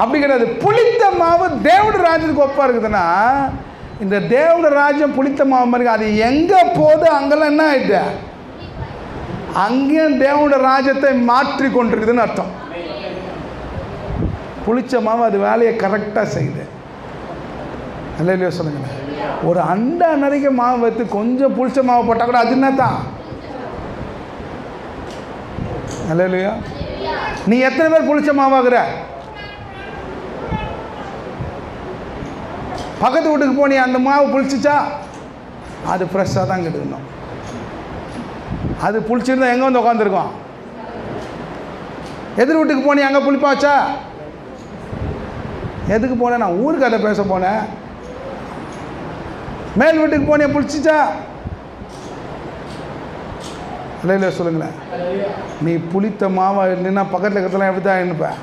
அப்படி கிடையாது புளித்த மாவு தேவட ராஜ்யத்துக்கு ஒப்பாக இருக்குதுன்னா இந்த தேவட ராஜ்யம் புளித்த மாவு மாதிரி அது எங்கே போகுது அங்கெல்லாம் என்ன ஆயிட்டு? அங்கேயும் தேவட ராஜ்யத்தை மாற்றி கொண்டிருக்குதுன்னு அர்த்தம். புளிச்ச மாவு அது வேலையை கரெக்டாக செய்யுது. இல்லை இல்லையோ சொல்லுங்களேன் ஒரு அண்டா நிறைய மாவு வைத்து கொஞ்சம் புளிச்ச மாவு போட்டால் கூட அது என்ன தான் இல்லை இல்லையோ நீ எத்தனை பேர் புளிச்ச மாவாகிற பக்கத்து வீட்டுக்கு போனி அந்த மாவு புளிச்சிச்சா? அது ஃப்ரெஷ்ஷாக தான் கெடுக்கணும் அது புளிச்சிருந்தா எங்கே வந்து உட்காந்துருக்கோம் எதிர் வீட்டுக்கு போனி அங்கே புளிப்பாச்சா எதுக்கு போனேன்? நான் ஊருக்கு அதை பேச போனேன். மேல் வீட்டுக்கு போனேன் புளிச்சிச்சா? இல்லை இல்லை சொல்லுங்களேன். நீ புளித்த மாவா இல்லைன்னா பக்கத்தில் இருக்கிறதுலாம் எப்படி தான் இருப்பேன்